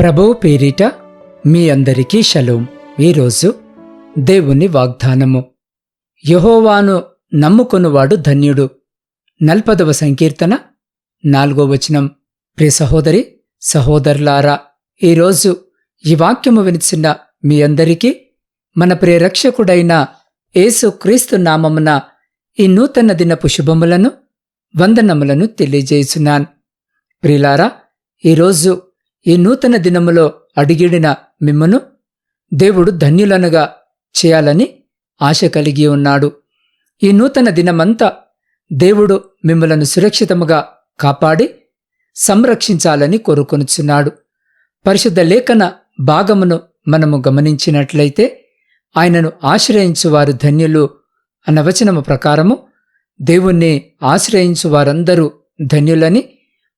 ప్రభువు పేరిట మీ అందరికీ షలోం. ఈరోజు దేవుని వాగ్దానము. యహోవాను నమ్ముకొనువాడు ధన్యుడు. నల్పదవ సంకీర్తన నాలుగో వచనం. ప్రియ సహోదరి సహోదరులారా ఈరోజు ఈ వాక్యము వినిచిన మీ అందరికీ మన ప్రియరక్షకుడైన యేసుక్రీస్తు నామమున ఈ నూతన దినపు శుభములను వందనములను తెలియజేస్తున్నాను ప్రిలారా ఈరోజు ఈ నూతన దినములో అడిగిడిన మిమ్మను దేవుడు ధన్యులనుగా చేయాలని ఆశ కలిగి ఉన్నాడు. ఈ నూతన దినమంతా దేవుడు మిమ్మలను సురక్షితముగా కాపాడి సంరక్షించాలని కోరుకొనుచున్నాడు. పరిశుద్ధ లేఖన భాగమును మనము గమనించినట్లయితే ఆయనను ఆశ్రయించువారు ధన్యులు అన్న వచనము ప్రకారము దేవుణ్ణి ఆశ్రయించు వారందరూ ధన్యులని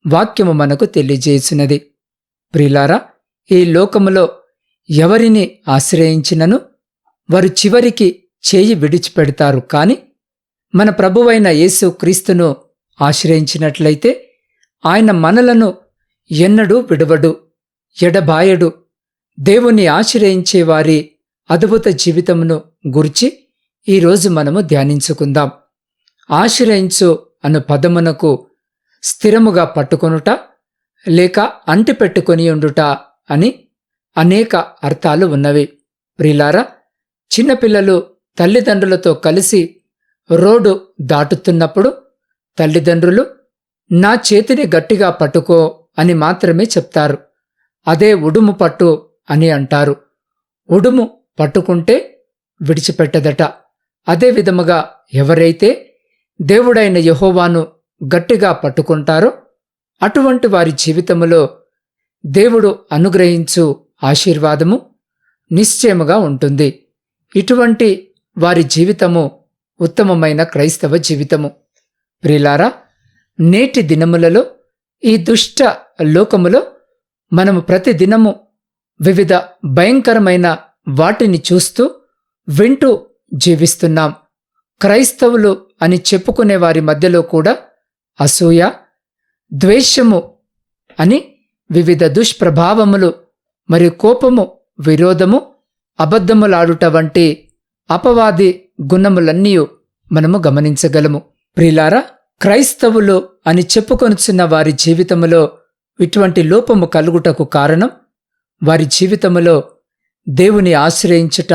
వాక్యము మనకు తెలియజేసినది. ప్రిలారా ఈ లోకములో ఎవరిని ఆశ్రయించినను వారు చివరికి చేయి విడిచిపెడతారు. కాని మన ప్రభువైన యేసు క్రీస్తును ఆశ్రయించినట్లయితే ఆయన మనలను ఎన్నడూ విడవడు ఎడబాయడు. దేవుని ఆశ్రయించే వారి అద్భుత జీవితమును గురించి ఈరోజు మనము ధ్యానించుకుందాం. ఆశ్రయించు అను పదమునకు స్థిరముగా పట్టుకొనుట లేక అంటి పెట్టుకొని ఉండుట అని అనేక అర్థాలు ఉన్నవి. ప్రిలారా చిన్నపిల్లలు తల్లిదండ్రులతో కలిసి రోడ్డు దాటుతున్నప్పుడు తల్లిదండ్రులు నా చేతిని గట్టిగా పట్టుకో అని మాత్రమే చెప్తారు. అదే ఉడుము పట్టు అని అంటారు. ఉడుము పట్టుకుంటే విడిచిపెట్టదట. అదే విధముగా ఎవరైతే దేవుడైన యహోవాను గట్టిగా పట్టుకుంటారో అటువంటి వారి జీవితములో దేవుడు అనుగ్రహించు ఆశీర్వాదము నిశ్చయముగా ఉంటుంది. ఇటువంటి వారి జీవితము ఉత్తమమైన క్రైస్తవ జీవితము. ప్రిలారా నేటి దినములలో ఈ దుష్ట లోకములో మనము ప్రతిదినము వివిధ భయంకరమైన వాటిని చూస్తూ వింటూ జీవిస్తున్నాం. క్రైస్తవులు అని చెప్పుకునే వారి మధ్యలో కూడా అసూయ ద్వేషము అని వివిధ దుష్ప్రభావములు మరియు కోపము విరోధము అబద్ధములాడుట వంటి అపవాది గుణములన్నీ మనము గమనించగలము. ప్రిలారా క్రైస్తవులు అని చెప్పుకొనుచున్న వారి జీవితములో ఇటువంటి లోపము కలుగుటకు కారణం వారి జీవితములో దేవుని ఆశ్రయించుట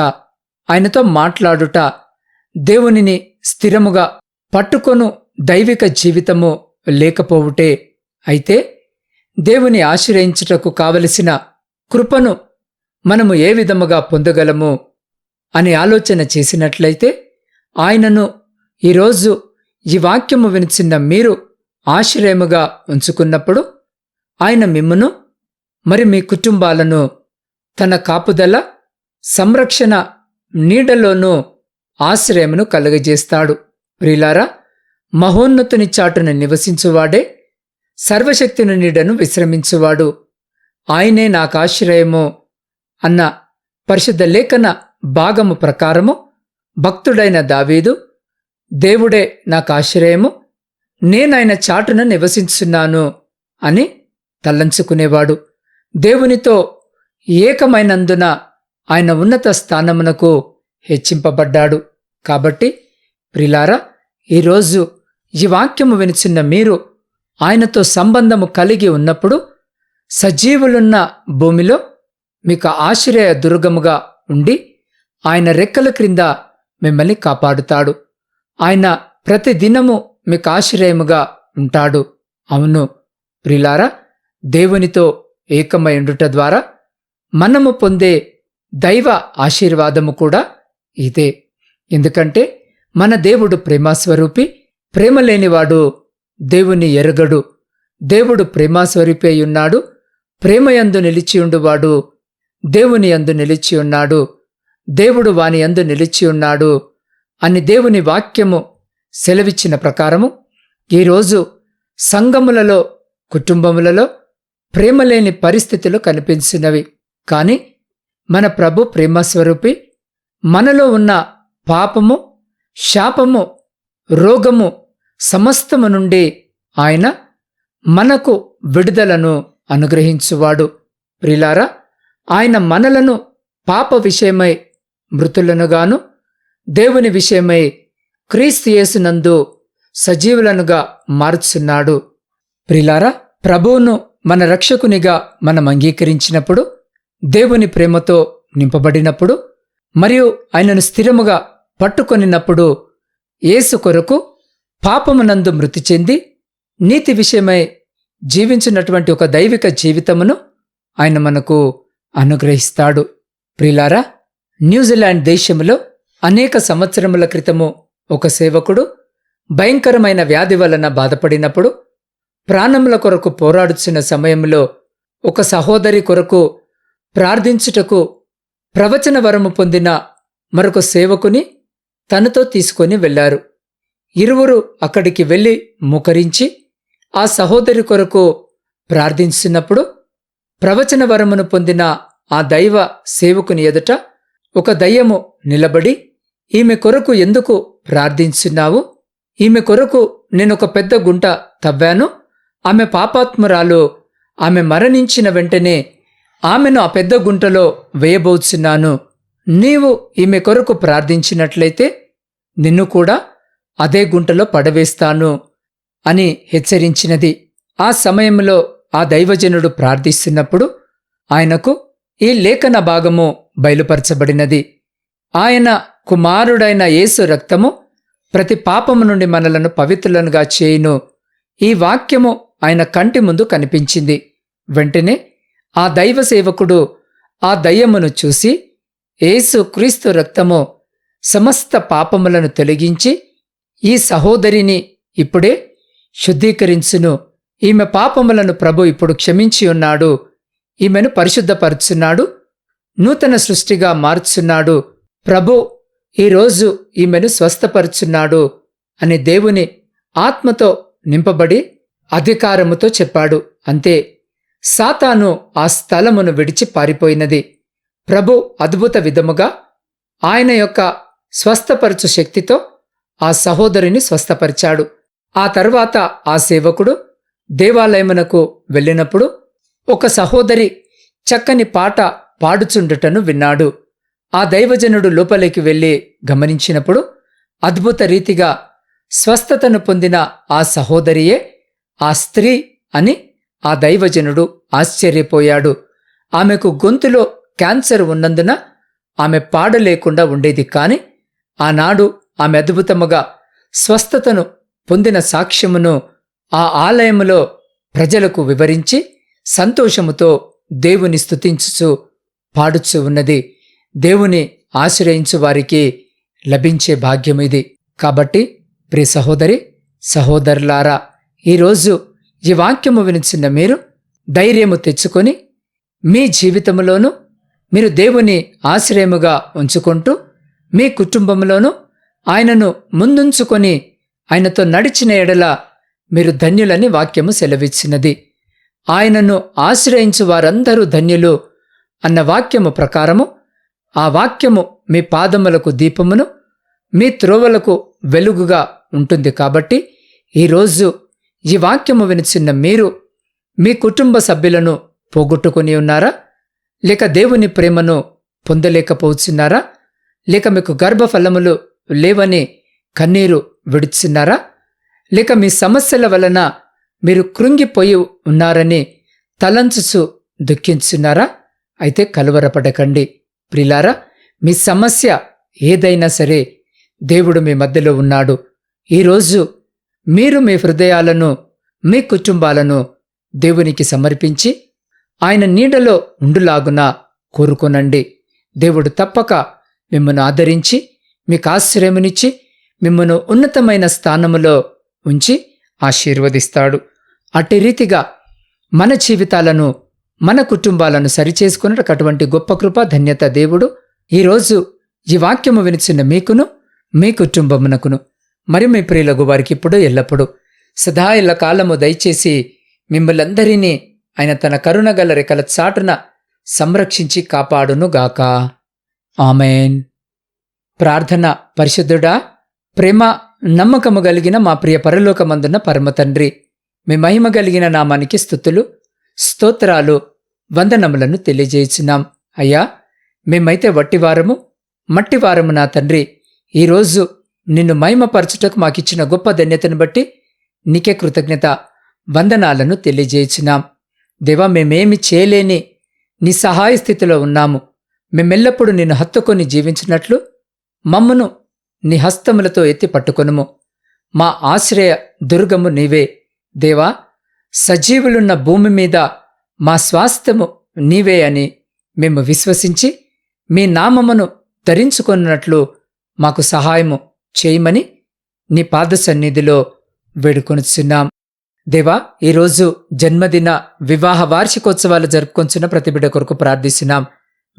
ఆయనతో మాట్లాడుట దేవునిని స్థిరముగా పట్టుకొను దైవిక జీవితము లేకపోవుటే అయితే దేవుని ఆశ్రయించుటకు కావలసిన కృపను మనము ఏ విధముగా పొందగలము అని ఆలోచన చేసినట్లయితే ఆయనను ఈరోజు ఈ వాక్యము వినిచిన్న మీరు ఆశ్రయముగా ఉంచుకున్నప్పుడు ఆయన మిమ్మను మరి మీ కుటుంబాలను తన కాపుదల సంరక్షణ నీడలోనూ ఆశ్రయమును కలుగజేస్తాడు. ప్రిలారా మహోన్నతుని చాటును నివసించువాడే సర్వశక్తిని నీడను విశ్రమించువాడు. ఆయనే నాకు ఆశ్రయము అన్న పరిశుద్ధ లేఖన భాగము ప్రకారము భక్తుడైన దావీదు దేవుడే నాకు ఆశ్రయము నేనాయన చాటున నివసించున్నాను అని తల్లంచుకునేవాడు దేవునితో ఏకమైనందున ఆయన ఉన్నత స్థానమునకు హెచ్చింపబడ్డాడు. కాబట్టి ప్రిలారా ఈరోజు ఈ వాక్యము వినిచిన్న మీరు ఆయనతో సంబంధము కలిగి ఉన్నప్పుడు సజీవులున్న భూమిలో మీకు ఆశ్రయ దుర్గముగా ఉండి ఆయన రెక్కల క్రింద మిమ్మల్ని కాపాడుతాడు. ఆయన ప్రతి దినము మీకు ఆశ్రయముగా ఉంటాడు. అవును ప్రిలారా దేవునితో ఏకమై ఉండుట ద్వారా మనము పొందే దైవ ఆశీర్వాదము కూడా ఇదే. ఎందుకంటే మన దేవుడు ప్రేమాస్వరూపి ప్రేమ లేనివాడు దేవుని ఎరగడు. దేవుడు ప్రేమాస్వరూపి ఉన్నాడు. ప్రేమయందు నిలిచియుండువాడు దేవుని యందు నిలిచి ఉన్నాడు. దేవుడు వాని యందు నిలిచి ఉన్నాడు అని దేవుని వాక్యము సెలవిచ్చిన ప్రకారము ఈరోజు సంఘములలో కుటుంబములలో ప్రేమలేని పరిస్థితులు కనిపించినవి. కాని మన ప్రభు ప్రేమస్వరూపి మనలో ఉన్న పాపము శాపము రోగము సమస్తము నుండి ఆయన మనకు విడుదలను అనుగ్రహించువాడు. ప్రిలారా ఆయన మనలను పాప విషయమై మృతులనుగాను దేవుని విషయమై క్రీస్తు యేసునందు సజీవులనుగా మార్చున్నాడు. ప్రిలారా ప్రభువును మన రక్షకునిగా మనం అంగీకరించినప్పుడు దేవుని ప్రేమతో నింపబడినప్పుడు మరియు ఆయనను స్థిరముగా పట్టుకొనినప్పుడు యేసు కొరకు పాపమునందు మృతి చెంది నీతి విషయమై జీవించినటువంటి ఒక దైవిక జీవితమును ఆయన మనకు అనుగ్రహిస్తాడు. ప్రిలారా న్యూజిలాండ్ దేశంలో అనేక సంవత్సరముల క్రితము ఒక సేవకుడు భయంకరమైన వ్యాధి వలన బాధపడినప్పుడు ప్రాణముల కొరకు పోరాడుచున్న సమయంలో ఒక సహోదరి కొరకు ప్రార్థించుటకు ప్రవచన వరము పొందిన మరొక సేవకుని తనతో తీసుకొని వెళ్ళారు ఇరువురు అక్కడికి వెళ్ళి ముకరించి ఆ సహోదరి కొరకు ప్రార్థించినప్పుడు ప్రవచన వరమును పొందిన ఆ దైవ సేవకుని ఎదుట ఒక దయ్యము నిలబడి ఈమె కొరకు ఎందుకు ప్రార్థించున్నావు? ఈమె కొరకు నేనొక పెద్ద గుంట తవ్వాను. ఆమె పాపాత్మురాలు ఆమె మరణించిన వెంటనే ఆమెను ఆ పెద్ద గుంటలో వేయబోచున్నాను. నీవు ఈమె కొరకు ప్రార్థించినట్లయితే నిన్ను కూడా అదే గుంటలో పడవేస్తాను అని హెచ్చరించినది. ఆ సమయంలో ఆ దైవజనుడు ప్రార్థిస్తున్నప్పుడు ఆయనకు ఈ లేఖన భాగము బయలుపరచబడినది. ఆయన కుమారుడైన యేసు రక్తము ప్రతి పాపము నుండి మనలను పవిత్రులనుగా చేయును. ఈ వాక్యము ఆయన కంటి ముందు కనిపించింది. వెంటనే ఆ దైవ సేవకుడు ఆ దయ్యమును చూసి యేసు క్రీస్తు రక్తము సమస్త పాపములను తొలగించి ఈ సహోదరిని ఇప్పుడే శుద్ధీకరించును. ఈమె పాపములను ప్రభు ఇప్పుడు క్షమించి ఉన్నాడు. ఈమెను పరిశుద్ధపరుచున్నాడు. నూతన సృష్టిగా మార్చున్నాడు. ప్రభు ఈరోజు ఈమెను స్వస్థపరుచున్నాడు అని దేవుని ఆత్మతో నింపబడి అధికారముతో చెప్పాడు. అంతే. సాతాను ఆ స్థలమును విడిచి పారిపోయినది. ప్రభు అద్భుత విధముగా ఆయన యొక్క స్వస్థపరచు శక్తితో ఆ సహోదరిని స్వస్థపరిచాడు. ఆ తర్వాత ఆ సేవకుడు దేవాలయమునకు వెళ్ళినప్పుడు ఒక సహోదరి చక్కని పాట పాడుచుండుటను విన్నాడు. ఆ దైవజనుడు లోపలికి వెళ్ళి గమనించినప్పుడు అద్భుత రీతిగా స్వస్థతను పొందిన ఆ సహోదరియే ఆ స్త్రీ అని ఆ దైవజనుడు ఆశ్చర్యపోయాడు. ఆమెకు గొంతులో క్యాన్సర్ ఉన్నందున ఆమె పాడలేకుండా ఉండేది కాని ఆనాడు ఆమె అద్భుతముగా స్వస్థతను పొందిన సాక్ష్యమును ఆ ఆలయములో ప్రజలకు వివరించి సంతోషముతో దేవుని స్తుతించుచు పాడుచు ఉన్నది. దేవుని ఆశ్రయించు వారికి లభించే భాగ్యం ఇది. కాబట్టి ప్రి సహోదరి సహోదరులారా ఈరోజు ఈ వాక్యము వినిచిన మీరు ధైర్యము తెచ్చుకొని మీ జీవితంలోనూ మీరు దేవుని ఆశ్రయముగా ఉంచుకుంటూ మీ కుటుంబంలోనూ ఆయనను ముందుంచుకొని ఆయనతో నడిచిన ఎడల మీరు ధన్యులని వాక్యము సెలవిచ్చినది. ఆయనను ఆశ్రయించు వారందరూ ధన్యులు అన్న వాక్యము ప్రకారము ఆ వాక్యము మీ పాదములకు దీపమును మీ త్రోవలకు వెలుగుగా ఉంటుంది కాబట్టి ఈరోజు ఈ వాక్యము వినిచిన్న మీరు మీ కుటుంబ సభ్యులను పోగొట్టుకుని ఉన్నారా? లేక దేవుని ప్రేమను పొందలేకపోతున్నారా? లేక మీకు గర్భఫలములు లేవని కన్నీరు విడుచున్నారా లేక మీ సమస్యల వలన మీరు కృంగిపోయి ఉన్నారని తలంచుచు దుఃఖించున్నారా? అయితే కలవరపడకండి. ప్రిలారా మీ సమస్య ఏదైనా సరే దేవుడు మీ మధ్యలో ఉన్నాడు. ఈరోజు మీరు మీ హృదయాలను మీ కుటుంబాలను దేవునికి సమర్పించి ఆయన నీడలో ఉండులాగున కోరుకొనండి. దేవుడు తప్పక మిమ్మను ఆదరించి మీకు ఆశ్రయమునిచ్చి మిమ్మను ఉన్నతమైన స్థానములో ఉంచి ఆశీర్వదిస్తాడు. అట్టి రీతిగా మన జీవితాలను మన కుటుంబాలను సరిచేసుకున్నట్టు అటువంటి గొప్ప కృప ధన్యత దేవుడు ఈరోజు ఈ వాక్యము వినిచిన మీకును మీ కుటుంబమునకును మరి మీ ప్రియులకు వారికి ఇప్పుడు ఎల్లప్పుడూ సదా ఇళ్ళ కాలము దయచేసి మిమ్మలందరినీ ఆయన తన కరుణగల రెక్కల చాటున సంరక్షించి కాపాడునుగాక. ఆమెన్. ప్రార్థన పరిశుద్ధుడా ప్రేమ నమ్మకము కలిగిన మా ప్రియ పరలోకమందున్న పరమ తండ్రి మీ మహిమ కలిగిన నామానికి స్థుతులు స్తోత్రాలు వందనములను తెలియజేయుచున్నాం. అయ్యా మేమైతే వట్టివారము మట్టివారము నా తండ్రి. ఈరోజు నిన్ను మహిమపరచుటకు మాకిచ్చిన గొప్ప ధన్యతను బట్టి నీకే కృతజ్ఞత వందనాలను తెలియజేయుచున్నాం. దేవా మేమేమి చేయలేని నీ సహాయ స్థితిలో ఉన్నాము. మేమెల్లప్పుడూ నిన్ను హత్తుకొని జీవించినట్లు మమ్మను నీ హస్తములతో ఎత్తి పట్టుకొనుము. మా ఆశ్రయ దుర్గము నీవే. దేవా సజీవులున్న భూమి మీద మా స్వాస్థ్యము నీవే అని మేము విశ్వసించి మీ నామమును ధరించుకున్నట్లు మాకు సహాయము చేయమని నీ పాద సన్నిధిలో వేడుకొనుచున్నాం. దేవా ఈరోజు జన్మదిన వివాహ వార్షికోత్సవాలు జరుపుకొంచున్న ప్రతి బిడ్డ కొరకు ప్రార్థిస్తున్నాం.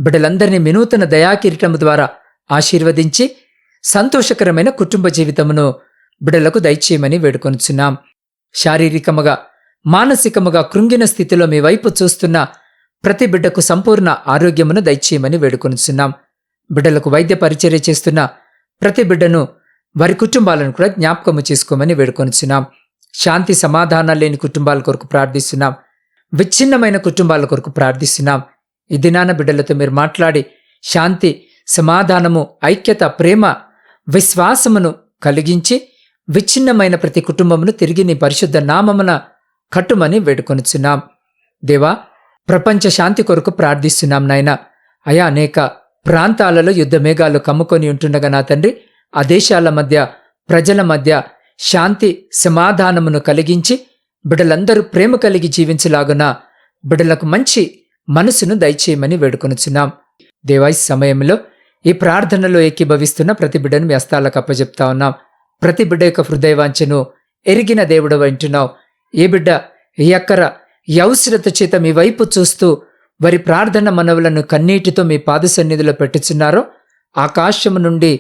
బిడ్డలందరినీ వినూతన దయాకిరీటము ద్వారా ఆశీర్వదించి సంతోషకరమైన కుటుంబ జీవితమును బిడ్డలకు దయచేయమని వేడుకొనుచున్నాం. శారీరకముగా మానసికముగా కృంగిన స్థితిలో మీ వైపు చూస్తున్న ప్రతి బిడ్డకు సంపూర్ణ ఆరోగ్యమును దయచేయమని వేడుకొనుచున్నాం. బిడ్డలకు వైద్య పరిచర్య చేస్తున్న ప్రతి బిడ్డను వారి కుటుంబాలను కూడా జ్ఞాపకము చేసుకోమని వేడుకొనుచున్నాం. శాంతి సమాధానాలు లేని కుటుంబాల కొరకు ప్రార్థిస్తున్నాం. విచ్ఛిన్నమైన కుటుంబాల కొరకు ప్రార్థిస్తున్నాం. ఈ దినాన బిడ్డలతో మీరు మాట్లాడి శాంతి సమాధానము ఐక్యత ప్రేమ విశ్వాసమును కలిగించి విచ్ఛిన్నమైన ప్రతి కుటుంబమును తిరిగి నీ పరిశుద్ధ నామమున కట్టుమని వేడుకొనుచున్నాం. దేవా ప్రపంచ శాంతి కొరకు ప్రార్థిస్తున్నాం నాయన. అయా అనేక ప్రాంతాలలో యుద్ధమేఘాలు కమ్ముకొని ఉంటుండగా నా తండ్రి ఆ దేశాల మధ్య ప్రజల మధ్య శాంతి సమాధానమును కలిగించి బిడ్డలందరూ ప్రేమ కలిగి జీవించలాగున బిడ్డలకు మంచి మనసును దయచేయమని వేడుకొనుచున్నాం. దేవాయి సమయంలో ఈ ప్రార్థనలో ఏకీభవిస్తున్న ప్రతి బిడ్డను మీ హస్తాలకు అప్పచెప్తా ఉన్నాం. ప్రతి బిడ్డ యొక్క హృదయవాంఛను ఎరిగిన దేవుడు వింటున్నావు ఏ బిడ్డ ఈ అక్కర ఈ అవసరత చేత మీ వైపు చూస్తూ వారి ప్రార్థన మనవులను కన్నీటితో మీ పాద సన్నిధిలో పెట్టుచున్నారో ఆకాశము నుండి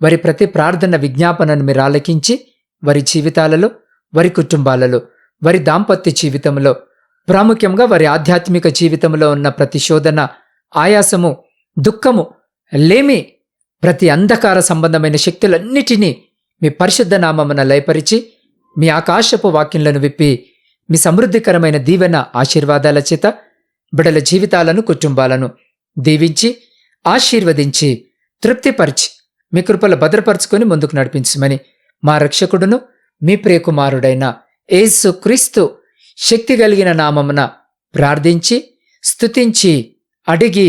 వారి ప్రతి ప్రార్థన విజ్ఞాపనను మీరు ఆలకించి వారి జీవితాలలో వారి కుటుంబాలలో వారి దాంపత్య జీవితంలో ప్రాముఖ్యంగా వారి ఆధ్యాత్మిక జీవితంలో ఉన్న ప్రతిశోధన ఆయాసము దుఃఖము లేమి ప్రతి అంధకార సంబంధమైన శక్తులన్నిటినీ మీ పరిశుద్ధ నామమున లయపరిచి మీ ఆకాశపు వాక్యంలను విప్పి మీ సమృద్ధికరమైన దీవెన ఆశీర్వాదాల చేత బిడల జీవితాలను కుటుంబాలను దీవించి ఆశీర్వదించి తృప్తిపరిచి మీ కృపలు భద్రపరుచుకొని ముందుకు నడిపించమని మా రక్షకుడును మీ ప్రియకుమారుడైన ఏసు క్రీస్తు శక్తి కలిగిన నామమున ప్రార్థించి స్తుతించి అడిగి